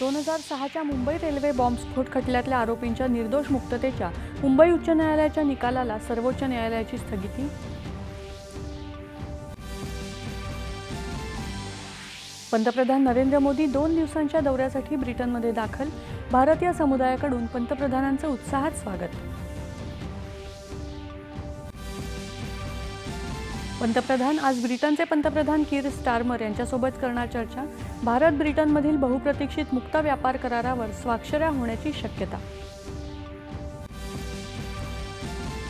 दोन हजार सहाच्या मुंबई रेल्वे बॉम्बस्फोट खटल्यातल्या आरोपींच्या निर्दोष मुक्ततेच्या मुंबई उच्च न्यायालयाच्या निकालाला सर्वोच्च न्यायालयाची स्थगिती? पंतप्रधान नरेंद्र मोदी दोन दिवसांच्या दौऱ्यासाठी ब्रिटनमध्ये दाखल भारतीय समुदायाकडून पंतप्रधानांचं उत्साहात स्वागत. पंतप्रधान आज ब्रिटनचे पंतप्रधान कीर स्टार्मर यांच्यासोबत करणार चर्चा. भारत ब्रिटनमधील बहुप्रतीक्षित मुक्त व्यापार करारावर स्वाक्षऱ्या होण्याची शक्यता.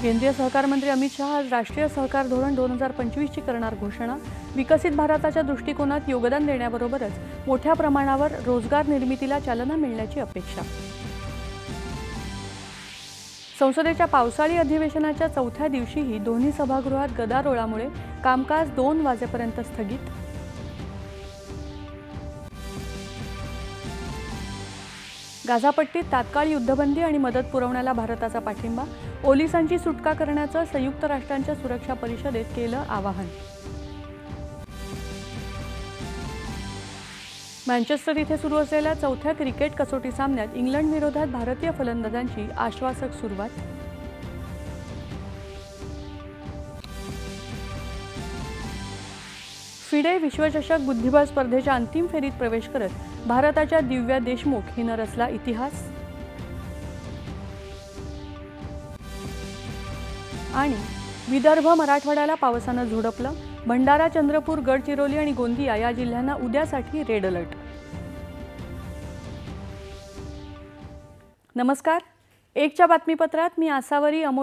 केंद्रीय सहकार मंत्री अमित शहा आज राष्ट्रीय सहकार धोरण दोन हजार पंचवीसची करणार घोषणा. विकसित भारताच्या दृष्टिकोनात योगदान देण्याबरोबरच मोठ्या प्रमाणावर रोजगार निर्मितीला चालना मिळण्याची अपेक्षा. संसदेच्या पावसाळी अधिवेशनाच्या चौथ्या दिवशीही दोन्ही सभागृहात गदारोळामुळे कामकाज दोन वाजेपर्यंत स्थगित. गाझापट्टीत तात्काळ युद्धबंदी आणि मदत पुरवण्याला भारताचा पाठिंबा पोलिसांची सुटका करण्याचं संयुक्त राष्ट्रांच्या सुरक्षा परिषदेत केलं आवाहन. मँचेस्टर इथे सुरू असलेल्या चौथ्या क्रिकेट कसोटी सामन्यात इंग्लंड विरोधात भारतीय फलंदाजांची आश्वासक सुरुवात. फिडे विश्वचषक बुद्धिबळ स्पर्धेच्या अंतिम फेरीत प्रवेश करत भारताच्या दिव्या देशमुख हिनं रचला इतिहास. आणि विदर्भ मराठवाड्याला पावसानं झोडपलं. भंडारा चंद्रपूर गडचिरोली आणि गोंदिया या जिल्ह्यांना उद्यासाठी रेड अलर्ट. नमस्कार. एकच्या बातमीपत्रात मी आसावरी अमोल